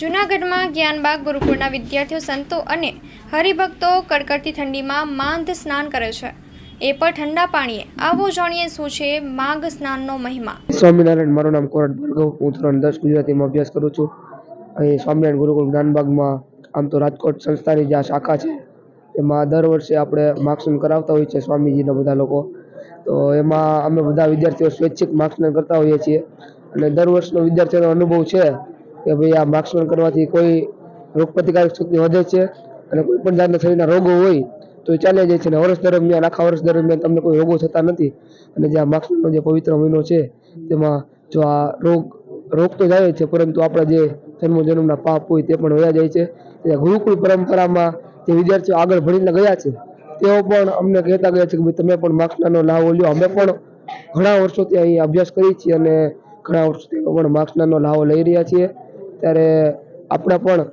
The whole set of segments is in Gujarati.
જૂનાગઢમાં જ્ઞાનબાગ ગુરુકુળના વિદ્યાર્થીઓ, સંતો અને હરિભક્તો કડકડતી ઠંડીમાં માંધ સ્નાન કરે છે. એ પણ ઠંડા પાણીએ. આવો જાણીએ શું છે માઘ સ્નાનનો મહિમા? સ્વામિનારાયણ, મારું નામ કોરટ ભાર્ગવ. હું ધોરણ દસ ગુજરાતીમાં અભ્યાસ કરું છું. અહીં સ્વામિનારાયણ ગુરુકુળ જ્ઞાનબાગમાં આમ તો રાજકોટ સંસ્થાની જે આ શાખા છે, એમાં દર વર્ષે આપણે માર્ક્સન કરાવતા હોઈએ છીએ સ્વામીજીના બધા લોકો. તો એમાં અમે બધા વિદ્યાર્થીઓ સ્વૈચ્છિક માર્ક્સન કરતા હોઈએ છીએ. અને દર વર્ષનો વિદ્યાર્થીઓનો અનુભવ છે કે ભાઈ આ માર્ક્સન કરવાથી કોઈ રોગપ્રતિકારક શક્તિ વધે છે અને કોઈ પણ જાતના શરીરના રોગો હોય તો એ ચાલ્યા જાય છે અને વર્ષ દરમિયાન, આખા વર્ષ દરમિયાન તમને કોઈ રોગો થતા નથી. અને જે આ માર્ક્સનો જે પવિત્ર મહિનો છે, તેમાં જો આ રોગ રોગ તો જાય છે, પરંતુ આપણા જે જન્મ જન્મના પાપ હોય તે પણ વયા જાય છે. ગુરુકુળ પરંપરામાં જે વિદ્યાર્થીઓ આગળ ભણીને ગયા છે, તેઓ પણ અમને કહેતા ગયા છે કે ભાઈ તમે પણ માર્ક્સનાનો લાભ લ્યો. અમે પણ ઘણા વર્ષોથી અહીં અભ્યાસ કરીએ છીએ અને ઘણા વર્ષોથી પણ માર્ક્સનાનો લાહો લઈ રહ્યા છીએ. ત્યારે આપણે પણ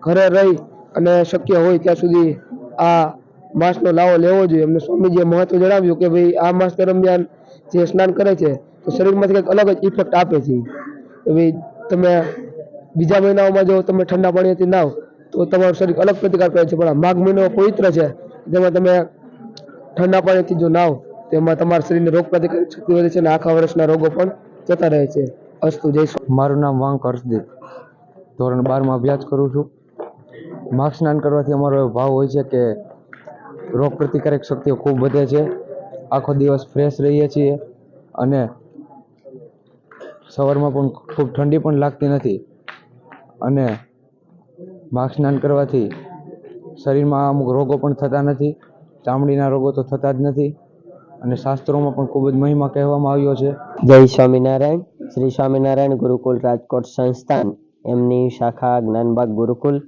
ઘરે રહી અને શક્ય હોય ત્યાં સુધી આ માસનો લાવો લેવો જોઈએ. એમને સ્વામીજીએ મહત્વ જણાવ્યું કે ભાઈ, આ માસ દરમિયાન જે સ્નાન કરે છે, તો શરીરમાંથી કંઈક અલગ જ ઇફેક્ટ આપે છે. ભાઈ, તમે બીજા મહિનાઓમાં જો તમે ઠંડા પાણીથી નાવ, તો તમારું શરીર અલગ પ્રતિકાર કરે છે. પણ માઘ મહિનો પવિત્ર છે, જેમાં તમે ઠંડા પાણીથી જો નાવ, તો એમાં તમારા શરીરને રોગ પ્રતિકારક શક્તિ વધે છે અને આખા વર્ષના રોગો પણ જતા રહે છે. અસ્તુ, જય મારું નામ વાંક હર્ષદીપ. ધોરણ બારમાં અભ્યાસ કરું છું. માર્ગ સ્નાન કરવાથી અમારો ભાવ હોય છે કે રોગ પ્રતિકારક શક્તિઓ ખૂબ વધે છે. આખો દિવસ ફ્રેશ રહીએ છીએ અને સવારમાં પણ ખૂબ ઠંડી પણ લાગતી નથી. અને માર્ગ સ્નાન કરવાથી શરીરમાં અમુક રોગો પણ થતા નથી, ચામડીના રોગો તો થતા જ નથી અને શાસ્ત્રોમાં પણ ખૂબ જ મહિમા કહેવામાં આવ્યો છે. જય સ્વામિનારાયણ. શ્રી સ્વામિનારાયણ ગુરુકુલ રાજકોટ સંસ્થાન. એમની શાખા જ્ઞાનબાગ ગુરુકુલ.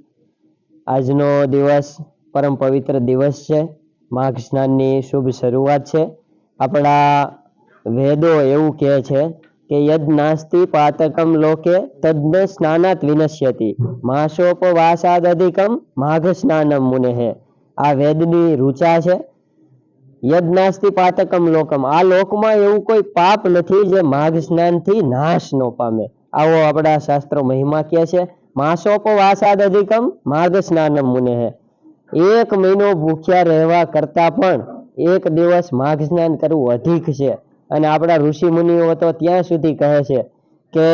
આજનો દિવસ પરમ પવિત્ર દિવસ છે. માઘ સ્નાનની શુભ શરૂઆત છે. આપણા વેદો એવું કહે છે કે, યદ નાસ્તિ પાતકમ લોકે તદ્ન સ્નાનાત વિનશ્યતિ. માસોપવાસાદ અધિકમ માઘ સ્નાનમ મુનેહે. આ વેદની રૂચા છે. યજ્ઞાસ્તિ પાતકમ લોકમ. આ લોકમાં એવું કોઈ પાપ નથી જે માઘ સ્નાનથી નાશ ન પામે. આવો આપણા શાસ્ત્રો મહિમા કહે છે માસોપવાસાદ અધિકમ માઘ સ્નાનમ મુને એક મહિનો ભૂખ્યા રહેવા કરતા પણ એક દિવસ માઘ સ્નાન કરવું અધિક છે. અને આપણા ઋષિ મુનિઓ તો ત્યાં સુધી કહે છે કે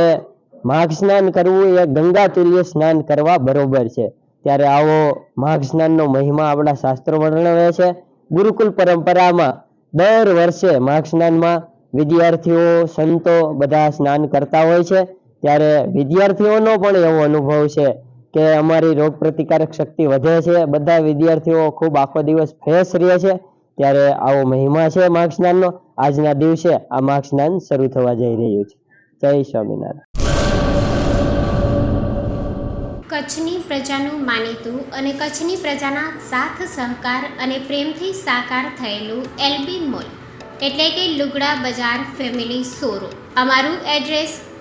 માઘ સ્નાન કરવું એ ગંગા તુલ્ય સ્નાન કરવા બરોબર છે. ત્યારે આવો માઘ સ્નાનનો મહિમા આપણા શાસ્ત્રો વર્ણવે છે. ગુરુકુલ પરંપરામાં દર વર્ષે માઘ સ્નાનમાં વિદ્યાર્થીઓ, સંતો બધા સ્નાન કરતા હોય છે. ત્યારે વિદ્યાર્થીઓનો પણ એવો અનુભવ છે કે અમારી રોગ પ્રતિકારક શક્તિ વધે છે. બધા વિદ્યાર્થીઓ ખૂબ આખો દિવસ ફ્રેશ રહે છે. ત્યારે આવો મહિમા છે માઘ સ્નાનનો. આજના દિવસે આ માઘ સ્નાન શરૂ થવા જઈ રહ્યું છે. જય સ્વામિનારાયણ. કચ્છની પ્રજાનું માનીતું અને કચ્છની પ્રજાના સાથ, સહકાર અને પ્રેમથી સાકાર થયેલું એલબી મોલ. એટલે કે લુગડા બજાર ફેમિલી શોરૂમ. અમારું address